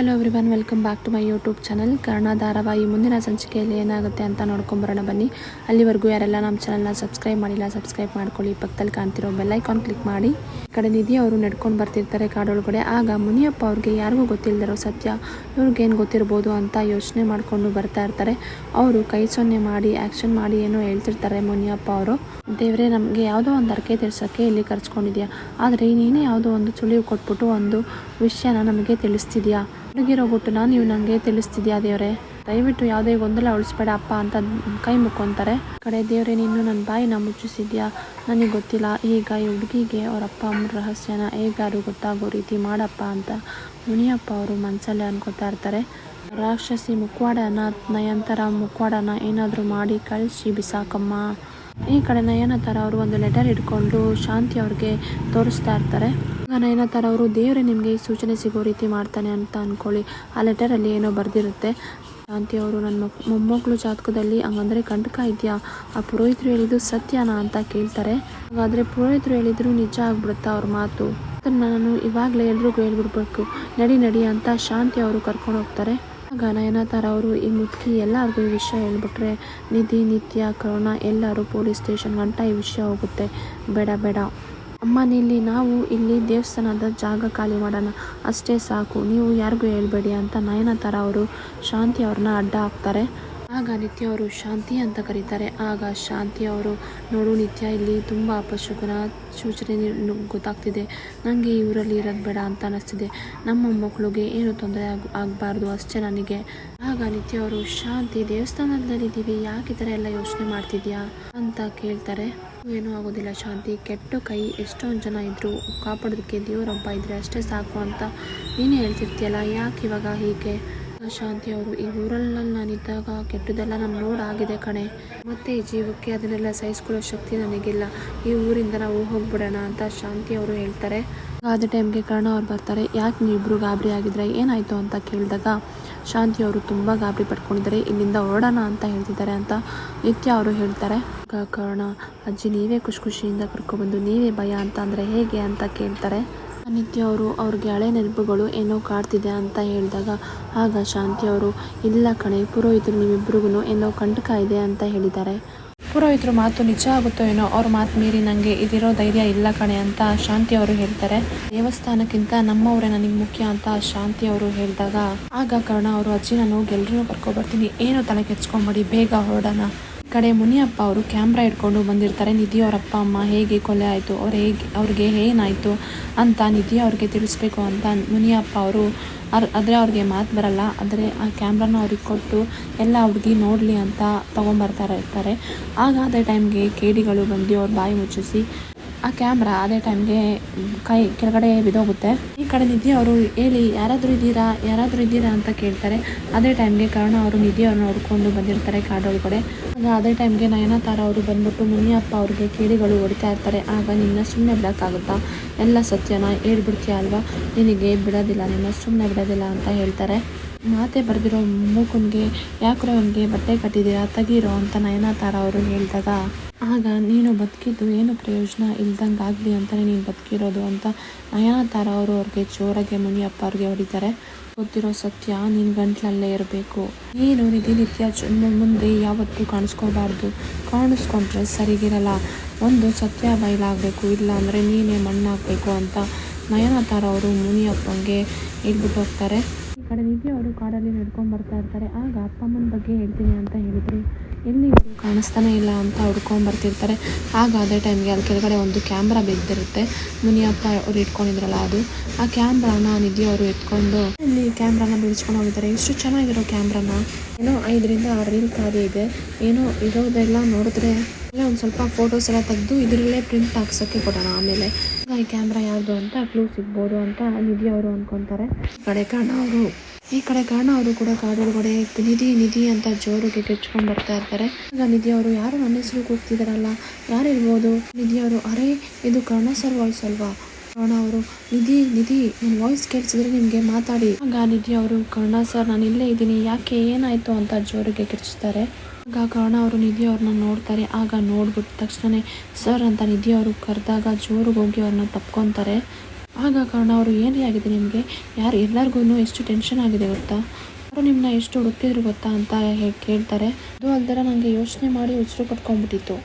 Hello everyone welcome back to my YouTube channel Karna ಧಾರಾವಾಹಿ ಮುಂದಿನ ಸಂಚಿಕೆಯಲ್ಲಿ ಏನಾಗುತ್ತೆ ಅಂತ ನೋಡ್ಕೊಂಬರೋಣ ಬನ್ನಿ. ಅಲ್ಲಿವರೆಗೂ ಯಾರೆಲ್ಲ ನಮ್ಮ ಚಾನಲ್ನ ಸಬ್ಸ್ಕ್ರೈಬ್ ಮಾಡಿಲ್ಲ ಸಬ್ಸ್ಕ್ರೈಬ್ ಮಾಡ್ಕೊಳ್ಳಿ. ಪಕ್ಕದಲ್ಲಿ ಕಾಣ್ತಿರೋ ಬೆಲ್ಲೈಕಾನ್ ಕ್ಲಿಕ್ ಮಾಡಿ. ಕಡೆ ನಿಧಿ ಅವರು ನಡ್ಕೊಂಡು ಬರ್ತಿರ್ತಾರೆ ಕಾಡೊಳಗಡೆ ಆಗ ಮುನಿಯಪ್ಪ ಅವ್ರಿಗೆ ಯಾರಿಗೂ ಗೊತ್ತಿಲ್ಲದಿರೋ ಸತ್ಯ ಇವ್ರಿಗೇನು ಗೊತ್ತಿರ್ಬೋದು ಅಂತ ಯೋಚನೆ ಮಾಡಿಕೊಂಡು ಬರ್ತಾ ಇರ್ತಾರೆ. ಅವರು ಕೈ ಸೊನ್ನೆ ಮಾಡಿ ಆ್ಯಕ್ಷನ್ ಮಾಡಿ ಏನೋ ಹೇಳ್ತಿರ್ತಾರೆ ಮುನಿಯಪ್ಪ ಅವರು. ದೇವರೇ, ನಮಗೆ ಯಾವುದೋ ಒಂದು ಅರ್ಕೆ ತೀರ್ಸೋಕ್ಕೆ ಇಲ್ಲಿ ಕರ್ಸ್ಕೊಂಡಿದ್ಯಾ? ಆದರೆ ನೀನೇ ಯಾವುದೋ ಒಂದು ಸುಳಿವು ಕೊಟ್ಬಿಟ್ಟು ಒಂದು ವಿಷಯನ ನಮಗೆ ತಿಳಿಸ್ತಿದ್ಯಾ? ಹುಡುಗಿರೋ ಗುಟ್ಟನ್ನ ನೀವು ನನಗೆ ತಿಳಿಸ್ತಿದ್ಯಾ ದೇವ್ರೆ? ದಯವಿಟ್ಟು ಯಾವುದೇ ಗೊಂದಲ ಉಳಿಸ್ಬೇಡ ಅಪ್ಪ ಅಂತ ಕೈ ಮುಕ್ಕೊಂತಾರೆ. ಕಡೆ ದೇವ್ರೆ, ನೀನು ನನ್ನ ಬಾಯಿನ ಮುಚ್ಚಿಸಿದ್ಯಾ? ನನಗೆ ಗೊತ್ತಿಲ್ಲ. ಈಗ ಈ ಹುಡುಗಿಗೆ ಅವ್ರ ಅಪ್ಪ ಅಮ್ಮನ ರಹಸ್ಯನ ಹೇಗಾರು ಗೊತ್ತಾಗೋ ರೀತಿ ಮಾಡಪ್ಪ ಅಂತ ಮುನಿಯಪ್ಪ ಅವರು ಮನಸ್ಸಲ್ಲೇ ಅನ್ಕೋತಾ ಇರ್ತಾರೆ. ರಾಕ್ಷಸಿ ಮುಖವಾಡನ ನಯಂತರ ಮುಖವಾಡನ ಏನಾದರೂ ಮಾಡಿ ಕಳಿಸಿ ಬಿಸಾಕಮ್ಮ. ಈ ಕಡೆ ನಯನತರ ಅವರು ಒಂದು ಲೆಟರ್ ಇಟ್ಕೊಂಡು ಶಾಂತಿ ಅವ್ರಿಗೆ ತೋರಿಸ್ತಾ ಇರ್ತಾರೆ. ನಯನ ಅವರು ದೇವರೇ ನಿಮಗೆ ಸೂಚನೆ ಸಿಗೋ ರೀತಿ ಮಾಡ್ತಾನೆ ಅಂತ ಅಂದ್ಕೊಳ್ಳಿ ಆ ಲೆಟರಲ್ಲಿ ಏನೋ ಬರೆದಿರುತ್ತೆ. ಶಾಂತಿ ಅವರು, ನನ್ನ ಮಕ್ ಮೊಮ್ಮಕ್ಕಳು ಜಾತಕದಲ್ಲಿ ಹಂಗಂದ್ರೆ ಕಂಟಕ ಇದೆಯಾ? ಆ ಪುರೋಹಿತರು ಹೇಳಿದ್ದು ಸತ್ಯನಾ ಅಂತ ಕೇಳ್ತಾರೆ. ಹಾಗಾದರೆ ಪುರೋಹಿತರು ಹೇಳಿದ್ರು ನಿಜ ಆಗ್ಬಿಡುತ್ತಾ ಅವ್ರ ಮಾತು? ನಾನು ಇವಾಗಲೇ ಎಲ್ರಿಗೂ ಹೇಳ್ಬಿಡ್ಬೇಕು. ನಡಿ ನಡಿ ಅಂತ ಶಾಂತಿ ಅವರು ಕರ್ಕೊಂಡು ಹೋಗ್ತಾರೆ. ಆಗ ಥರ ಅವರು ಈ ಮುದುಕಿ ಎಲ್ಲರಿಗೂ ಈ ವಿಷಯ ಹೇಳ್ಬಿಟ್ರೆ, ನಿಧಿ, ನಿತ್ಯ, ಕರುಣ ಎಲ್ಲರೂ ಪೊಲೀಸ್ ಸ್ಟೇಷನ್ ಗಂಟ ಈ ವಿಷಯ ಹೋಗುತ್ತೆ. ಬೇಡ ಬೇಡ. ಅಮ್ಮ ಇಲ್ಲಿ ನಾವು ಇಲ್ಲಿ ದೇವಸ್ಥಾನದ ಜಾಗ ಖಾಲಿ ಮಾಡೋಣ. ಅಷ್ಟೇ ಸಾಕು. ನೀವು ಯಾರಿಗೂ ಹೇಳ್ಬೇಡಿ ಅಂತ ನಯನತಾರ ಅವರು ಶಾಂತಿ ಅವ್ರನ್ನ ಅಡ್ಡ ಹಾಕ್ತಾರೆ. ಆಗ ನಿತ್ಯ ಅವರು ಶಾಂತಿ ಅಂತ ಕರೀತಾರೆ. ಆಗ ಶಾಂತಿ ಅವರು, ನೋಡು ನಿತ್ಯ, ಇಲ್ಲಿ ತುಂಬ ಅಪಶುಕನ ಸೂಚನೆ ಗೊತ್ತಾಗ್ತಿದೆ. ನನಗೆ ಇವರಲ್ಲಿ ಇರೋದು ಬೇಡ ಅಂತ ಅನ್ನಿಸ್ತಿದೆ ನಮ್ಮ ಮಕ್ಕಳಿಗೆ ಏನು ತೊಂದರೆ ಆಗ, ಆಗಬಾರ್ದು ಅಷ್ಟೇ ನನಗೆ. ಆಗ ನಿತ್ಯ ಅವರು, ಶಾಂತಿ, ದೇವಸ್ಥಾನದಲ್ಲಿದ್ದೀವಿ. ಯಾಕೆ ಈ ಥರ ಎಲ್ಲ ಯೋಚನೆ ಮಾಡ್ತಿದ್ಯಾ ಅಂತ ಕೇಳ್ತಾರೆ. ಏನೂ ಆಗೋದಿಲ್ಲ. ಶಾಂತಿ, ಕೆಟ್ಟ ಕೈ, ಎಷ್ಟೊಂದು ಜನ ಇದ್ದರು ಕಾಪಾಡೋದಕ್ಕೆ ದೇವರೊಬ್ಬ ಇದ್ದರೆ ಅಷ್ಟೇ ಸಾಕು ಅಂತ ನೀನೇ ಹೇಳ್ತಿರ್ತೀಯಲ್ಲ. ಯಾಕೆ ಇವಾಗ ಹೀಗೆ? ಶಾಂತಿ ಅವರು ಈ ಊರಲ್ಲಿ ನಾನಿದ್ದಾಗ ಕೆಟ್ಟದೆಲ್ಲ ನಾನು ನೋಡಾಗಿದೆ ಕಣೆ. ಮತ್ತೆ ಈ ಜೀವಕ್ಕೆ ಅದನ್ನೆಲ್ಲ ಸಹಿಸ್ಕೊಳ್ಳೋ ಶಕ್ತಿ ನನಗಿಲ್ಲ. ಈ ಊರಿಂದ ನಾವು ಹೋಗ್ಬಿಡೋಣ ಅಂತ ಶಾಂತಿ ಅವರು ಹೇಳ್ತಾರೆ. ಅದೇ ಟೈಮ್ಗೆ ಕರ್ಣ ಅವ್ರು ಬರ್ತಾರೆ. ಯಾಕೆ ನೀವಿಬ್ರು ಗಾಬರಿ ಆಗಿದ್ರೆ? ಏನಾಯ್ತು ಅಂತ ಕೇಳಿದಾಗ ಶಾಂತಿ ಅವರು ತುಂಬ ಗಾಬರಿ ಪಡ್ಕೊಂಡಿದ್ದಾರೆ ಇಲ್ಲಿಂದ ಹೊರಡೋಣ ಅಂತ ಹೇಳ್ತಿದ್ದಾರೆ ಅಂತ ನಿತ್ಯ ಅವರು ಹೇಳ್ತಾರೆ. ಕರ್ಣ, ಅಜ್ಜಿ, ನೀವೇ ಖುಷಿ ಖುಷಿಯಿಂದ ಕರ್ಕೊಬಂದು ನೀವೇ ಭಯ ಅಂತ ಅಂದರೆ ಹೇಗೆ? ಅಂತ ಕೇಳ್ತಾರೆ. ನಿತ್ಯ ಅವರು ಅವ್ರಿಗೆ ಹಳೆ ನೆನಪುಗಳು ಏನೋ ಕಾಡ್ತಿದೆ ಅಂತ ಹೇಳಿದಾಗ, ಆಗ ಶಾಂತಿ ಅವರು, ಇಲ್ಲ ಕಣೆ, ಪುರೋಹಿತರು ನಿಮ್ಮಿಬ್ರಿಗೂ ಏನೋ ಕಂಟಕ ಇದೆ ಅಂತ ಹೇಳಿದ್ದಾರೆ. ಪುರೋಹಿತರು ಮಾತು ನಿಜ ಆಗುತ್ತೋ ಏನೋ, ಅವ್ರ ಮಾತು ಮೀರಿ ನನಗೆ ಇದಿರೋ ಧೈರ್ಯ ಇಲ್ಲ ಕಣೆ ಅಂತ ಶಾಂತಿ ಅವರು ಹೇಳ್ತಾರೆ. ದೇವಸ್ಥಾನಕ್ಕಿಂತ ನಮ್ಮವರೇ ನನಗೆ ಮುಖ್ಯ ಅಂತ ಶಾಂತಿ ಅವರು ಹೇಳಿದಾಗ, ಆಗ ಕರ್ಣ ಅವರು ಅಜ್ಜಿ ನಾನು ಗೆಲ್ಲರೂ ಕರ್ಕೊಬರ್ತೀನಿ, ಏನೋ ತಲೆ ಕೆಚ್ಕೊಂಬೇಡಿ ಬೇಗ ಹೊರಡೋಣ. ಕಡೆ ಮುನಿಯಪ್ಪ ಅವರು ಕ್ಯಾಮ್ರಾ ಇಟ್ಕೊಂಡು ಬಂದಿರ್ತಾರೆ. ನಿಧಿ ಅವರ ಅಪ್ಪ ಅಮ್ಮ, ಹೇಗೆ ಕೊಲೆ ಆಯಿತು? ಅವ್ರು ಹೇಗೆ, ಅವ್ರಿಗೆ ಏನಾಯಿತು ಅಂತ ನಿಧಿ ಅವ್ರಿಗೆ ತಿಳಿಸ್ಬೇಕು ಅಂತ ಮುನಿಯಪ್ಪ ಅವರು ಅರ್, ಆದರೆ ಅವ್ರಿಗೆ ಮಾತು ಬರಲ್ಲ. ಆದರೆ ಆ ಕ್ಯಾಮ್ರಾನ ಅವ್ರಿಗೆ ಕೊಟ್ಟು ಎಲ್ಲ ಹುಡುಗಿ ನೋಡಲಿ ಅಂತ ತೊಗೊಂಬರ್ತಾರೆ ಇರ್ತಾರೆ. ಆಗ ಅದೇ ಟೈಮ್ಗೆ ಕೇಡಿಗಳು ಬಂದು ಅವ್ರ ಬಾಯಿ ಮುಚ್ಚಿಸಿ ಆ ಕ್ಯಾಮ್ರಾ ಅದೇ ಟೈಮ್ಗೆ ಕೈ ಕೆಳಗಡೆ ಬಿದ್ದೋಗುತ್ತೆ. ಈ ಕಡೆ ನಿಧಿ ಅವರು ಹೇಳಿ, ಯಾರಾದರೂ ಇದ್ದೀರಾ? ಯಾರಾದರೂ ಇದ್ದೀರಾ? ಅಂತ ಕೇಳ್ತಾರೆ. ಅದೇ ಟೈಮ್ಗೆ ಕಾರಣ ಅವರು ನಿಧಿ ಅವ್ರನ್ನ ಹುಡ್ಕೊಂಡು ಬಂದಿರ್ತಾರೆ ಕಾಡೊಳಗಡೆ. ಅದೇ ಟೈಮ್ಗೆ ನಯನತಾರ ಅವರು ಬಂದ್ಬಿಟ್ಟು ಮುನಿಯಪ್ಪ ಅವ್ರಿಗೆ ಕೇಳಿಗಳು ಹೊಡಿತಾ ಇರ್ತಾರೆ. ಆಗ ನಿನ್ನ ಸುಮ್ಮನೆ ಬಿಡೋಕ್ಕಾಗುತ್ತಾ? ಎಲ್ಲ ಸತ್ಯನ ಹೇಳ್ಬಿಡ್ತೀಯ ಅಲ್ವಾ? ನಿನಗೆ ಬಿಡೋದಿಲ್ಲ, ನಿನ್ನ ಸುಮ್ಮನೆ ಬಿಡೋದಿಲ್ಲ ಅಂತ ಹೇಳ್ತಾರೆ. ಮಾತೆ ಬರೆದಿರೋ ಮೂಕುನ್ಗೆ ಯಾಕ್ರೋ ಅವನಿಗೆ ಬಟ್ಟೆ ಕಟ್ಟಿದ್ದೀರಾ? ತೆಗೀರೋ ಅಂತ ನಯನತಾರ ಅವರು ಹೇಳಿದಾಗ, ಆಗ ನೀನು ಬದುಕಿದ್ದು ಏನು ಪ್ರಯೋಜನ? ಇಲ್ದಂಗೆ ಆಗಲಿ ಅಂತಲೇ ನೀನು ಬದುಕಿರೋದು ಅಂತ ನಯನತಾರ ಅವರು ಅವ್ರಿಗೆ ಜೋರಾಗೆ ಮುನಿಯಪ್ಪ ಅವ್ರಿಗೆ ಹೊಡಿತಾರೆ. ಗೊತ್ತಿರೋ ಸತ್ಯ ನಿನ್ನ ಗಂಟ್ಲಲ್ಲೇ ಇರಬೇಕು. ನೀನು ನಿತ್ಯ ಮುಂದೆ ಯಾವತ್ತೂ ಕಾಣಿಸ್ಕೋಬಾರ್ದು. ಕಾಣಿಸ್ಕೊಂಡ್ರೆ ಸರಿಗಿರಲ್ಲ. ಒಂದು ಸತ್ಯ ಬಯಲಾಗಬೇಕು, ಇಲ್ಲ ಅಂದರೆ ನೀನೇ ಮಣ್ಣಾಗಬೇಕು ಅಂತ ನಯನತಾರ ಅವರು ಮುನಿಯಪ್ಪಂಗೆ ಹೇಳ್ಬಿಟ್ಟು ಹೋಗ್ತಾರೆ. ಕಡೆ ನಿಧಿ ಅವರು ಕಾಡಲ್ಲಿ ನಡ್ಕೊಂಡು ಬರ್ತಾ ಇರ್ತಾರೆ. ಆಗ ಅಪ್ಪ ಅಮ್ಮನ ಬಗ್ಗೆ ಹೇಳ್ತೀನಿ ಅಂತ ಹೇಳಿದರು. ಎಲ್ಲಿ ಇವರು ಕಾಣಿಸ್ತಾನೆ ಇಲ್ಲ ಅಂತ ಹುಡ್ಕೊಂಡು ಬರ್ತಿರ್ತಾರೆ. ಆಗ ಅದೇ ಟೈಮ್ಗೆ ಅಲ್ಲಿ ಕೆಳಗಡೆ ಒಂದು ಕ್ಯಾಮ್ರಾ ಬಿದ್ದಿರುತ್ತೆ. ಮುನಿಯಪ್ಪ ಅವ್ರು ಇಟ್ಕೊಂಡಿದ್ರಲ್ಲ ಅದು. ಆ ಕ್ಯಾಮ್ರಾನ ನಿಧಿ ಅವರು ಎತ್ಕೊಂಡು ಇಲ್ಲಿ ಕ್ಯಾಮ್ರಾನ ಬಿಡಿಸ್ಕೊಂಡು ಹೋಗಿದ್ದಾರೆ. ಎಷ್ಟು ಚೆನ್ನಾಗಿರೋ ಕ್ಯಾಮ್ರಾನ. ಏನೋ ಐದರಿಂದ ಆರು ರೀಲ್ ಖಾಲಿ ಇದೆ. ಏನೋ ಇರೋದೆಲ್ಲ ನೋಡಿದ್ರೆ ಎಲ್ಲ ಒಂದು ಸ್ವಲ್ಪ ಫೋಟೋಸ್ ಎಲ್ಲ ತೆಗೆದು ಇದರಲ್ಲೇ ಪ್ರಿಂಟ್ ಹಾಕ್ಸೋಕ್ಕೆ ಕೊಡೋಣ ಆಮೇಲೆ. ಈ ಕ್ಯಾಮ್ರಾ ಯಾವುದು ಅಂತ ಕ್ಲೂ ಸಿಗ್ಬೋದು ಅಂತ ನಿಧಿ ಅವರು ಅನ್ಕೊಂತಾರೆ. ಈ ಕಡೆ ಕಾಣ ಅವರು, ಈ ಕಡೆ ಕಾಣ ಅವರು ಕೂಡ ಕಾಡೊಳಗಡೆ ನಿಧಿ ನಿಧಿ ಅಂತ ಜೋರಿಗೆ ಕೆಚ್ಕೊಂಡು ಬರ್ತಾ ಇರ್ತಾರೆ. ಈಗ ನಿಧಿ ಅವರು ಯಾರು ನನ್ನ ಹೆಸರು ಕೂಗ್ತಿದಾರಲ್ಲ? ಯಾರಿರ್ಬೋದು ನಿಧಿ ಅವರು, ಅರೆ, ಇದು ಕರ್ಣ ಸರ್ ವಾಯ್ಸ್ ಅಲ್ವಾ? ಕರ್ಣ ಅವರು, ನಿಧಿ ನಿಧಿ ನನ್ನ ವಾಯ್ಸ್ ಕೇಳಿಸಿದ್ರೆ ನಿಮಗೆ ಮಾತಾಡಿ. ಆಗ ನಿಧಿ ಅವರು, ಕರ್ಣ ಸರ್ ನಾನು ಇಲ್ಲೇ ಇದ್ದೀನಿ, ಯಾಕೆ ಏನಾಯ್ತು ಅಂತ ಜೋರಿಗೆ ಕಿರ್ಚಿಸ್ತಾರೆ ಆಗ ಕರ್ಣ ಅವರು ನಿಧಿ ಅವ್ರನ್ನ ನೋಡ್ತಾರೆ. ಆಗ ನೋಡ್ಬಿಟ್ಟ ತಕ್ಷಣ ಸರ್ ಅಂತ ನಿಧಿ ಅವರು ಕರೆದಾಗ ಜೋರಿಗೆ ಹೋಗಿ ಅವ್ರನ್ನ ತಪ್ಕೊತಾರೆ. ಆಗ ಕಾರಣ ಅವರು, ಏನೇ ಆಗಿದೆ ನಿಮಗೆ? ಯಾರು ಎಲ್ಲರಿಗೂ ಎಷ್ಟು ಟೆನ್ಷನ್ ಆಗಿದೆ ಗೊತ್ತಾ? ಅವರು ನಿಮ್ಮನ್ನ ಎಷ್ಟು ಹುಡುಕ್ತಿದ್ರು ಗೊತ್ತಾ? ಅಂತ ಕೇಳ್ತಾರೆ. ಅದು ಅಲ್ದರ ನನಗೆ ಯೋಚನೆ ಮಾಡಿ ಉಸಿರು ಕಟ್ಕೊಂಡ್ಬಿಟ್ಟಿತ್ತು.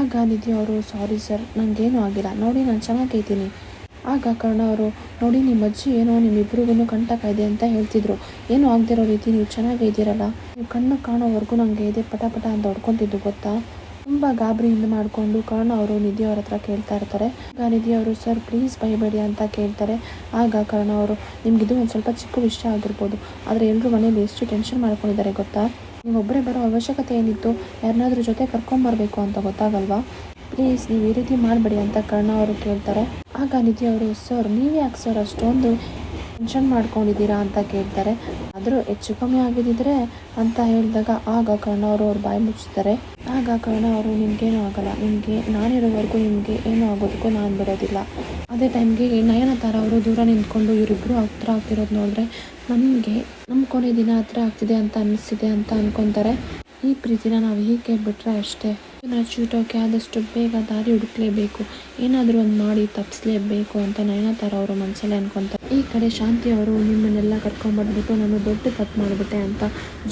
ಆಗ ನಿಧಿ ಅವರು ಸಾರಿ ಸರ್ ನನಗೇನು ಆಗಿಲ್ಲ. ನೋಡಿ, ನಾನು ಚೆನ್ನಾಗೈತೀನಿ ಆಗ ಕಾರಣ ಅವರು, ನೋಡಿ ನಿಮ್ಮ ಅಜ್ಜಿ ಏನೋ ನಿಮ್ಮಿಬ್ರಿಗೂ ಕಂಟಕ ಇದೆ ಅಂತ ಹೇಳ್ತಿದ್ರು. ಏನು ಆಗದಿರೋ ರೀತಿ ನೀವು ಚೆನ್ನಾಗೇ ಇದ್ದೀರಲ್ಲ ಕಣ್ಣು ಕಾಣೋವರೆಗೂ ನನಗೆ ಇದೆ ಪಟ ಪಟ ಅಂತ ಹೊಡ್ಕೊತಿದ್ದು ಗೊತ್ತಾ? ತುಂಬ ಗಾಬರಿಯಿಂದ ಮಾಡಿಕೊಂಡು ಕರ್ಣ ಅವರು ನಿಧಿ ಅವ್ರ ಹತ್ರ ಕೇಳ್ತಾ ಇರ್ತಾರೆ. ಆಗ ನಿಧಿ ಅವರು, ಸರ್, ಪ್ಲೀಸ್ ಬೈಬೇಡಿ ಅಂತ ಕೇಳ್ತಾರೆ. ಆಗ ಕರ್ಣ ಅವರು ಇದು ಒಂದು ಸ್ವಲ್ಪ ಚಿಕ್ಕ ವಿಷಯ ಆಗಿರ್ಬೋದು. ಆದರೆ ಎಲ್ಲರೂ ಮನೇಲಿ ಎಷ್ಟು ಟೆನ್ಷನ್ ಮಾಡ್ಕೊಂಡಿದ್ದಾರೆ ಗೊತ್ತಾ? ನೀವು ಒಬ್ಬರೇ ಬರೋ ಅವಶ್ಯಕತೆ ಏನಿತ್ತು? ಯಾರನ್ನಾದ್ರೂ ಜೊತೆ ಕರ್ಕೊಂಬರ್ಬೇಕು ಅಂತ ಗೊತ್ತಾಗಲ್ವಾ? ಪ್ಲೀಸ್, ನೀವು ಈ ರೀತಿ ಮಾಡಬೇಡಿ ಅಂತ ಕರ್ಣ ಅವರು ಕೇಳ್ತಾರೆ. ಆಗ ನಿಧಿ ಅವರು, ಸರ್ ನೀವೇ ಯಾಕೆ ಸರ್ ಅಷ್ಟೊಂದು ಟೆನ್ಷನ್ ಮಾಡ್ಕೊಂಡಿದ್ದೀರಾ? ಅಂತ ಕೇಳ್ತಾರೆ. ಆದರೂ ಹೆಚ್ಚು ಕಮ್ಮಿ ಆಗಿದ್ದಿದ್ರೆ ಅಂತ ಹೇಳಿದಾಗ, ಆಗ ಕರ್ಣ ಅವರು ಅವ್ರು ಬಾಯಿ ಮುಚ್ಚುತ್ತಾರೆ ಆಗ ಕರ್ಣ ಅವರು, ನಿಮ್ಗೇನೂ ಆಗಲ್ಲ. ನಿಮಗೆ, ನಾನಿರೋವರೆಗೂ ನಿಮಗೆ ಏನೂ ಆಗೋದಕ್ಕೂ ನಾನು ಬಿಡೋದಿಲ್ಲ ಅದೇ ಟೈಮ್ಗೆ ನಯನತಾರ ಅವರು ದೂರ ನಿಂತ್ಕೊಂಡು ಇವರಿಬ್ಬರು ಹತ್ರ ಆಗ್ತಿರೋದು ನೋಡಿದ್ರೆ ನಮಗೆ ನಮ್ಮ ಕೊನೆ ದಿನ ಹತ್ರ ಆಗ್ತಿದೆ ಅಂತ ಅನ್ನಿಸ್ತಿದೆ ಅಂತ ಅನ್ಕೊತಾರೆ. ಈ ಪ್ರೀತಿನ ನಾವು ಹೀಗೆ ಬಿಟ್ಟರೆ ಅಷ್ಟೇ. ನಾವು ಚೂಟೋಕೆ ಆದಷ್ಟು ಬೇಗ ದಾರಿ ಹುಡುಕ್ಲೇಬೇಕು. ಏನಾದರೂ ಒಂದು ಮಾಡಿ ತಪ್ಪಿಸ್ಲೇಬೇಕು ಅಂತ ನಯನತಾರ ಅವರು ಮನಸ್ಸಲ್ಲಿ ಅನ್ಕೊತಾರೆ. ಈ ಕಡೆ ಶಾಂತಿ ಅವರು ನಿಮ್ಮನ್ನೆಲ್ಲ ಕರ್ಕೊಂಬಂದ್ಬಿಟ್ಟು ನಾನು ದೊಡ್ಡ ತಪ್ಪು ಮಾಡಿಬಿಟ್ಟೆ ಅಂತ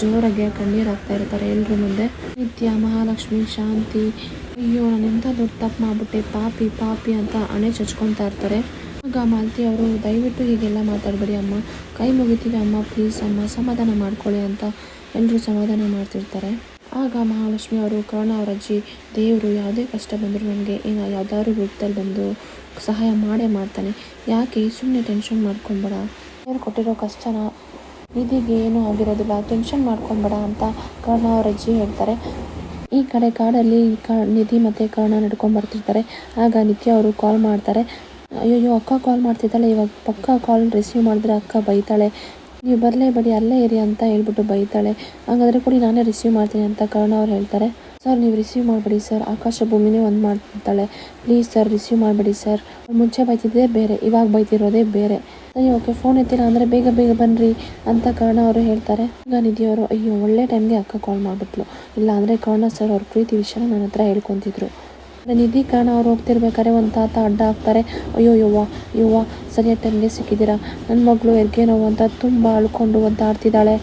ಜೋರಾಗಿ ಕಣ್ಣೀರು ಹಾಕ್ತಾ ಇರ್ತಾರೆ ಎಲ್ಲರೂ ಮುಂದೆ. ನಿತ್ಯ ಮಹಾಲಕ್ಷ್ಮಿ, ಶಾಂತಿ, ಅಯ್ಯೋ, ನಾನು ಎಂಥ ದೊಡ್ಡ ತಪ್ಪು ಮಾಡಿಬಿಟ್ಟೆ, ಪಾಪಿ ಪಾಪಿ ಅಂತ ಅಣೆ ಚಚ್ಕೊತಾ ಇರ್ತಾರೆ. ಆಗ ಮಾಲತಿ ಅವರು, ದಯವಿಟ್ಟು ಹೀಗೆಲ್ಲ ಮಾತಾಡಬೇಡಿ ಅಮ್ಮ. ಕೈ ಮುಗಿತೀವಿ ಅಮ್ಮ ಪ್ಲೀಸ್ ಅಮ್ಮ. ಸಮಾಧಾನ ಮಾಡ್ಕೊಳ್ಳಿ ಅಂತ ಎಲ್ಲರೂ ಸಮಾಧಾನ ಮಾಡ್ತಿರ್ತಾರೆ. ಆಗ ಮಹಾಲಕ್ಷ್ಮಿ ಅವರು ಕರ್ಣ ಅವರ ದೇವರು ಯಾವುದೇ ಕಷ್ಟ ಬಂದರೂ ನನಗೆ ಏನೋ ಯಾವ್ದಾದ್ರು ರೂಪದಲ್ಲಿ ಬಂದು ಸಹಾಯ ಮಾಡೇ ಮಾಡ್ತಾನೆ. ಯಾಕೆ? ಸುಮ್ಮನೆ ಟೆನ್ಷನ್ ಮಾಡ್ಕೊಬೇಡ. ದೇವರು ಕೊಟ್ಟಿರೋ ಕಷ್ಟನ ನಿಧಿಗೆ ಏನೂ ಆಗಿರೋದಿಲ್ಲ. ಟೆನ್ಷನ್ ಮಾಡ್ಕೊಬೇಡ ಅಂತ ಕರ್ಣ ಅವರ ಅಜ್ಜಿ ಹೇಳ್ತಾರೆ. ಈ ಕಡೆ ಕಾಡಲ್ಲಿ ಕ, ನಿಧಿ ಮತ್ತು ಕರ್ಣ ನಡ್ಕೊಂಡು ಬರ್ತಿರ್ತಾರೆ. ಆಗ ನಿತ್ಯ ಅವರು ಕಾಲ್ ಮಾಡ್ತಾರೆ. ಅಯ್ಯೋ ಅಕ್ಕ ಕಾಲ್ ಮಾಡ್ತಿದ್ದಾಳೆ. ಇವಾಗ ಪಕ್ಕ ಕಾಲ್ ರಿಸೀವ್ ಮಾಡಿದ್ರೆ ಅಕ್ಕ ಬೈತಾಳೆ. ನೀವು ಬರಲೇಬೇಡಿ ಅಲ್ಲೇ ಇರಿ ಅಂತ ಹೇಳ್ಬಿಟ್ಟು ಬೈತಾಳೆ. ಹಾಗಾದರೆ ಕೊಡಿ, ನಾನೇ ರಿಸೀವ್ ಮಾಡ್ತೀನಿ ಅಂತ ಕರ್ಣ ಅವ್ರು ಹೇಳ್ತಾರೆ. ಸರ್ ನೀವು ರಿಸೀವ್ ಮಾಡಬೇಡಿ ಸರ್ ಆಕಾಶ ಭೂಮಿನೇ ಒಂದು ಮಾಡ್ತಾಳೆ. ಪ್ಲೀಸ್ ಸರ್ ರಿಸೀವ್ ಮಾಡಬೇಡಿ ಸರ್ ಮುಂಚೆ ಬೈತಿದ್ದೇ ಬೇರೆ, ಇವಾಗ ಬೈತಿರೋದೇ ಬೇರೆ. ಸರಿ ಓಕೆ ಫೋನ್ ಎತ್ತಿಲ್ಲ ಅಂದರೆ ಬೇಗ ಬೇಗ ಬನ್ನಿರಿ ಅಂತ ಕರ್ಣ ಅವರು ಹೇಳ್ತಾರೆ. ಈಗ ನಿಧಿಯವರು, ಅಯ್ಯೋ, ಒಳ್ಳೆ ಟೈಮ್ಗೆ ಅಕ್ಕ ಕಾಲ್ ಮಾಡಿಬಿಟ್ಲು. ಇಲ್ಲ ಅಂದರೆ ಕರ್ಣ ಸರ್ ಅವ್ರ ಪ್ರೀತಿ ವಿಷಯನ ನನ್ನ ಹತ್ರ ಹೇಳ್ಕೊತಿದ್ರು. ನಿಧಿ ಕಾರಣ ಅವ್ರು ಹೋಗ್ತಿರ್ಬೇಕಾದ್ರೆ ಒಂದು ತಾತ ಅಡ್ಡ ಹಾಕ್ತಾರೆ, ಅಯ್ಯೋ ಯುವ ಯುವ ಸರಿಯಾದ ಟೈಮ್ಗೆ ಸಿಕ್ಕಿದ್ದೀರಾ? ನನ್ನ ಮಗಳು ಹೆರಿಗೆ ನೋವು ಅಂತ ತುಂಬ ಅಳ್ಕೊಂಡು ಒದ್ದಾಡ್ತಿದ್ದಾಳೆ.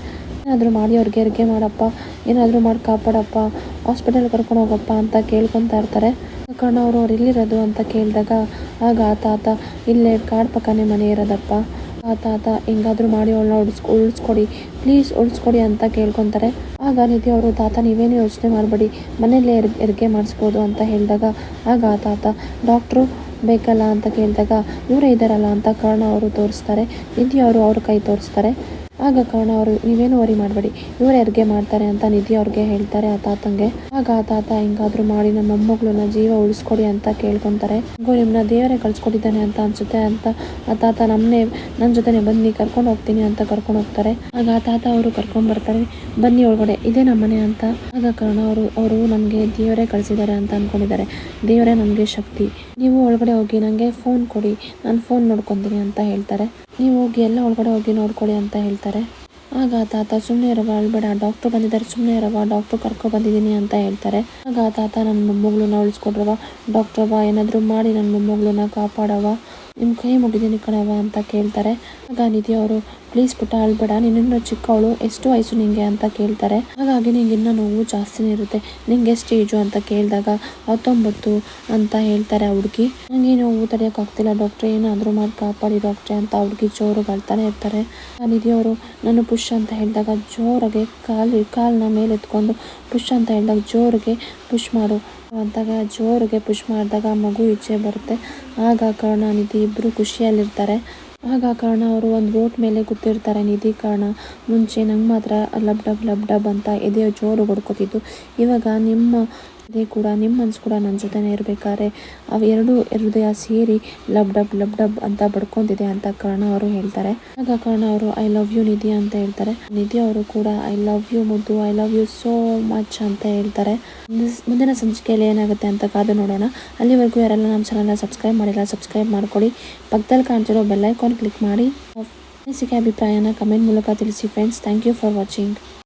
ಏನಾದರೂ ಮಾಡಿ ಅವ್ರಿಗೆ ಹೆರಿಗೆ ಮಾಡಪ್ಪ, ಏನಾದರೂ ಮಾಡಿ ಕಾಪಾಡಪ್ಪ ಹಾಸ್ಪಿಟಲ್ ಕರ್ಕೊಂಡು ಹೋಗಪ್ಪ ಅಂತ ಕೇಳ್ಕೊತಾ ಇರ್ತಾರೆ. ಕಾರಣ ಅವರು ಅವ್ರು ಇಲ್ಲಿರೋದು ಅಂತ ಕೇಳಿದಾಗ, ಆಗ ಆ ತಾತ, ಇಲ್ಲೇ ಕಾಡು ಪಕ್ಕನೇ ಮನೆ ಇರೋದಪ್ಪ. ಆ ತಾತ, ಹೆಂಗಾದರೂ ಮಾಡಿ ಅವಳನ್ನ ಉಳಿಸ್ಕೊ ಉಳಿಸ್ಕೊಡಿ, ಪ್ಲೀಸ್ ಉಳಿಸ್ಕೊಡಿ ಅಂತ ಕೇಳ್ಕೊತಾರೆ. ಆಗ ನಿಧಿ ಅವರು, ತಾತ, ನೀವೇನು ಯೋಚನೆ ಮಾಡಬೇಡಿ. ಮನೆಯಲ್ಲೇ ಎರ್ ಹೆರಿಗೆ ಮಾಡಿಸ್ಬೋದು ಅಂತ ಹೇಳಿದಾಗ, ಆಗ ಆ ತಾತ, ಡಾಕ್ಟ್ರು ಬೇಕಲ್ಲ ಅಂತ ಕೇಳಿದಾಗ, ಇವರೇ ಇದ್ದಾರಲ್ಲ ಅಂತ ಕಾರಣ ಅವರು ತೋರಿಸ್ತಾರೆ. ನಿಧಿ ಅವರು ಅವ್ರ ಕೈ ತೋರಿಸ್ತಾರೆ. ಆಗ ಕಾರಣ ಅವರು, ನೀವೇನು ವರಿ ಮಾಡಬೇಡಿ. ಇವರು ಹೆರಿಗೆ ಮಾಡ್ತಾರೆ ಅಂತ ನಿಧಿ ಅವ್ರಿಗೆ ಹೇಳ್ತಾರೆ ಆ ತಾತಂಗೆ. ಆಗ ಆ ತಾತ ಹೆಂಗಾದ್ರೂ ಮಾಡಿ ನಮ್ಮ ಮೊಮ್ಮಗಳನ್ನ ಜೀವ ಉಳಿಸ್ಕೊಡಿ ಅಂತ ಕೇಳ್ಕೊಂತಾರೆ. ಗೋ ನಿಮ್ಮನ್ನ ದೇವರೇ ಕಳ್ಸ್ಕೊಟ್ಟಿದ್ದಾನೆ ಅಂತ ಅನ್ಸುತ್ತೆ ಅಂತ ಆ ತಾತ ನಮ್ಮನ್ನೇ ನನ್ನ ಜೊತೆನೆ ಬನ್ನಿ ಕರ್ಕೊಂಡು ಹೋಗ್ತೀನಿ ಅಂತ ಕರ್ಕೊಂಡು ಹೋಗ್ತಾರೆ. ಆಗ ಆ ತಾತ ಅವರು ಕರ್ಕೊಂಡು ಬರ್ತಾರೆ, ಬನ್ನಿ ಒಳಗಡೆ, ಇದೇ ನಮ್ಮ ಮನೆ ಅಂತ. ಆಗ ಕಾರಣ ಅವರು ಅವರು ನಮಗೆ ದೇವರೇ ಕಳಿಸಿದ್ದಾರೆ ಅಂತ ಅಂದ್ಕೊಂಡಿದ್ದಾರೆ ದೇವರೇ ನಮಗೆ ಶಕ್ತಿ. ನೀವು ಒಳಗಡೆ ಹೋಗಿ ನನಗೆ ಫೋನ್ ಕೊಡಿ, ನಾನು ಫೋನ್ ನೋಡ್ಕೊತೀನಿ ಅಂತ ಹೇಳ್ತಾರೆ. ನೀವು ಹೋಗಿ ಎಲ್ಲ ಒಳಗಡೆ ಹೋಗಿ ನೋಡ್ಕೊಳ್ಳಿ ಅಂತ ಹೇಳ್ತಾರೆ. ಆಗ ತಾತ ಸುಮ್ಮನೆ ಇರವ ಅಳ್ಬೇಡ ಡಾಕ್ಟ್ರು ಬಂದಿದ್ದಾರೆ ಸುಮ್ಮನೆ ಇರವ ಡಾಕ್ಟ್ರು ಕರ್ಕೊ ಬಂದಿದ್ದೀನಿ ಅಂತ ಹೇಳ್ತಾರೆ. ಆಗ ತಾತ ನನ್ನ ಮೊಮ್ಮಗಳನ್ನ ಉಳಿಸ್ಕೊಡ್ರವ ಡಾಕ್ಟ್ರವ ಏನಾದರೂ ಮಾಡಿ ನನ್ನ ಮೊಮ್ಮಗಳನ್ನ ಕಾಪಾಡವ ನಿಮ್ಮ ಕೈ ಮುಗಿದೀನಿ ಕಣವ ಅಂತ ಕೇಳ್ತಾರೆ. ಆಗ ನಿಧಿ ಅವರು, ಪ್ಲೀಸ್ ಪುಟ್ಟ, ಅಳ್ಬೇಡ. ನಿನ್ನ ಚಿಕ್ಕವಳು ಎಷ್ಟು ವಯಸ್ಸು ನಿಂಗೆ ಅಂತ ಕೇಳ್ತಾರೆ. ಹಾಗಾಗಿ ನಿಂಗೆ ಇನ್ನೂ ನೋವು ಜಾಸ್ತಿನೇ ಇರುತ್ತೆ. ನಿಂಗೆ ಎಷ್ಟು ಏಜು ಅಂತ ಕೇಳಿದಾಗ ಹತ್ತೊಂಬತ್ತು ಅಂತ ಹೇಳ್ತಾರೆ ಆ ಹುಡುಗಿ. ನನಗೆ ನೋವು ತಡೆಯೋಕ್ಕಾಗ್ತಿಲ್ಲ ಡಾಕ್ಟ್ರೆ. ಏನಾದರೂ ಮಾಡಿ ಕಾಪಾಡಿ ಡಾಕ್ಟ್ರೆ ಅಂತ ಹುಡುಗಿ ಜೋರು ಬರ್ತಾನೆ ಇರ್ತಾರೆ. ಆ ನಿಧಿಯವರು ನಾನು ಪುಷ್ ಅಂತ ಹೇಳಿದಾಗ ಜೋರಾಗೆ ಕಾಲು ಕಾಲನ್ನ ಮೇಲೆ ಎತ್ಕೊಂಡು ಪುಷ್ ಅಂತ ಹೇಳಿದಾಗ ಜೋರಿಗೆ ಪುಷ್ ಮಾಡು. ಅಂದಾಗ ಜೋರಿಗೆ ಪುಷ್ ಮಾಡಿದಾಗ ಮಗು ಈಚೆ ಬರುತ್ತೆ. ಆಗ ಕರ್ಣ, ನಿಧಿ ಇಬ್ಬರು ಖುಷಿಯಲ್ಲಿರ್ತಾರೆ. ಆಗ ಕಾರಣ ಅವರು ಒಂದು ಬೋಟ್ ಮೇಲೆ ಕೂತಿರ್ತಾರೆ. ನಿಧಿ, ಕಾರಣ ಮುಂಚೆ ನಂಗೆ ಮಾತ್ರ ಲಬ್ ಡಬ್ ಲಬ್ ಡಬ್ ಅಂತ ಎದೆಯ ಜೋರು ಹೊಡ್ಕೊತಿದ್ದು ಇವಾಗ ನಿಮ್ಮ ಎದೆ ಕೂಡ ನಿಮ್ಮ ಮನ್ಸು ಕೂಡ ನನ್ನ ಜೊತೆನೇ ಇರಬೇಕಾದ್ರೆ ಅವೆರಡು ಹೃದಯ ಸೇರಿ ಲಬ್ ಡಬ್ ಲಬ್ ಡಬ್ ಅಂತ ಬಡ್ಕೊಂತಿದೆ ಅಂತ ಕಾರಣ ಅವರು ಹೇಳ್ತಾರೆ. ಆಗ ಕಾರಣ ಅವರು, ಐ ಲವ್ ಯು ನಿಧಿ ಅಂತ ಹೇಳ್ತಾರೆ. ನಿಧಿ ಅವರು ಕೂಡ, ಐ ಲವ್ ಯು ಮುದ್ದು, I love you so much ಅಂತ ಹೇಳ್ತಾರೆ. ಮುಂದಿನ ಸಂಚಿಕೆಯಲ್ಲಿ ಏನಾಗುತ್ತೆ ಅಂತ ಕಾದು ನೋಡೋಣ. ಅಲ್ಲಿವರೆಗೂ ಯಾರೆಲ್ಲ ನಮ್ಮ ಚಾನಲ್ನ ಸಬ್ಸ್ಕ್ರೈಬ್ ಮಾಡಿಲ್ಲ ಸಬ್ಸ್ಕ್ರೈಬ್ ಮಾಡ್ಕೊಳ್ಳಿ ಪಕ್ಕದಲ್ಲಿ ಕಾಣ್ತಿರೋ ಬೆಲ್ಲೈಕಾನ್ ಕ್ಲಿಕ್ ಮಾಡಿ. ಅನಿಸಿಕೆ ಅಭಿಪ್ರಾಯನ ಕಮೆಂಟ್ ಮೂಲಕ ತಿಳಿಸಿ friends thank you for watching